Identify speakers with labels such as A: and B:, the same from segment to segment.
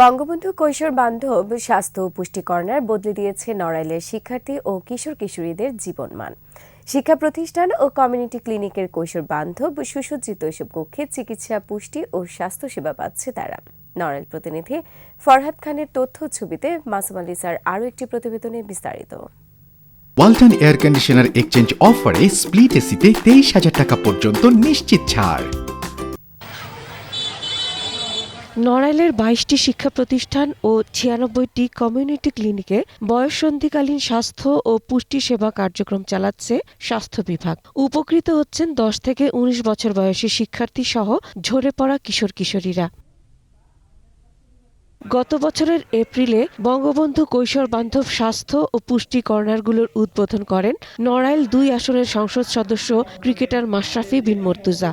A: বঙ্গবন্ধু কৈশোর বান্ধব স্বাস্থ্য ও পুষ্টি কর্নার বদলে দিয়েছে নড়াইলের শিক্ষার্থী ও কিশোর কিশোরীদের জীবনমান। শিক্ষা প্রতিষ্ঠান ও কমিউনিটি ক্লিনিকের কৈশোর বান্ধব সুসজ্জিত এসব কক্ষে চিকিৎসা, পুষ্টি ও স্বাস্থ্যসেবা পাচ্ছে তারা। নড়াইল প্রতিনিধি ফরহাদ খানের তথ্য ছবিতে মাসুম আলী স্যার আরও একটি প্রতিবেদনে বিস্তারিত।
B: ওয়ালটন এয়ার কন্ডিশনার এক্সচেঞ্জ অফারে স্প্লিট এসিতে তেইশ হাজার টাকা পর্যন্ত নিশ্চিত ছাড়।
C: নড়াইলের বাইশটি শিক্ষা প্রতিষ্ঠান ও ছিয়ানব্বইটি কমিউনিটি ক্লিনিকে বয়ঃসন্ধিকালীন স্বাস্থ্য ও পুষ্টি সেবা কার্যক্রম চালাচ্ছে স্বাস্থ্য বিভাগ। উপকৃত হচ্ছেন দশ থেকে উনিশ বছর বয়সী শিক্ষার্থী সহ ঝরে পড়া কিশোর কিশোরীরা। গত বছরের এপ্রিলে বঙ্গবন্ধু কৈশোর বান্ধব স্বাস্থ্য ও পুষ্টি কর্নারগুলোর উদ্বোধন করেন নড়াইল দুই আসনের সংসদ সদস্য cricketer Mashrafe Bin Mortaza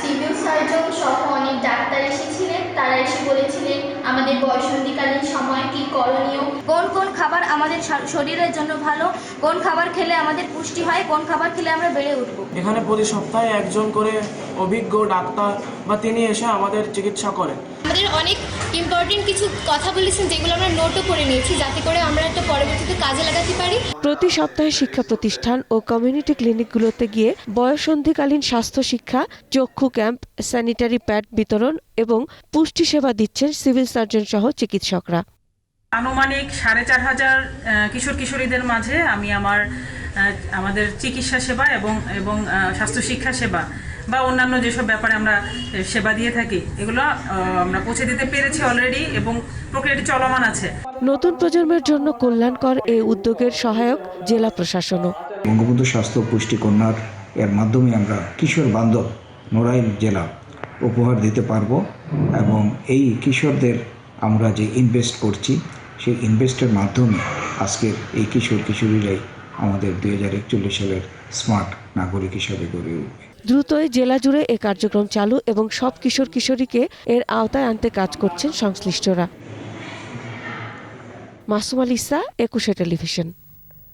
D: civil surgeon সহ অনেক ডাক্তার এসেছিলেন তারা এসে বলেছিলেন আমাদের বয়সন্ধিকালীন সময় কি করণীয়? কোন কোন খাবার আমাদের শরীরের জন্য ভালো? কোন খাবার খেলে আমাদের পুষ্টি হয়? কোন খাবার খেলে আমরা বেড়ে উঠবো?
E: এখানে প্রতি সপ্তাহে একজন করে অভিজ্ঞ ডাক্তার বা তিনি এসে আমাদের চিকিৎসা করেন।
F: আমাদের অনেক ইম্পর্টেন্ট কিছু কথা বলেছেন যেগুলো আমরা নোটও করে নিয়েছি যাতে করে আমরা একটা পরবর্তীতে কাজে লাগাতে পারি
C: প্রতি সপ্তাহে শিক্ষা প্রতিষ্ঠান ও কমিউনিটি ক্লিনিকগুলোতে গিয়ে বয়সন্ধিকালীন স্বাস্থ্য শিক্ষা চক্ষু ক্যাম্প, স্যানিটারি প্যাড বিতরণ এবং পুষ্টি সেবা দিচ্ছেন সিভিল সার্জন সহ চিকিৎসকরা।
G: আনুমানিক সাড়ে চার হাজার কিশোর কিশোরীদের মাঝে আমি আমার আমাদের চিকিৎসা সেবা এবং এবং আহ, স্বাস্থ্য শিক্ষা সেবা বা অন্যান্য যেসব ব্যাপারে আমরা সেবা দিয়ে থাকি এগুলো আমরা পৌঁছে দিতে পেরেছি অলরেডি এবং প্রক্রিয়াটি চলমান আছে।
C: নতুন প্রজন্মের জন্য কল্যাণকর এই উদ্যোগের সহায়ক জেলা প্রশাসনও।
H: বঙ্গবন্ধু স্বাস্থ্য পুষ্টি কন্যার এর মাধ্যমে আমরা কিশোর বান্ধব নড়াইল জেলা উপহার দিতে পারব এবং এই কিশোরদের আমরা যে ইনভেস্ট করছি সেই ইনভেস্টের মাধ্যমে আজকের এই কিশোর কিশোরীরাই আমাদের দুই হাজার একচল্লিশ সালের স্মার্ট নাগরিক হিসাবে গড়ে উঠবে।
C: দ্রুতই জেলা জুড়ে এ কার্যক্রম চালু এবং সব কিশোর কিশোরীকে এর আওতায় আনতে কাজ করছেন সংশ্লিষ্টরা। মাসুম আলিসা একুশে টেলিভিশন।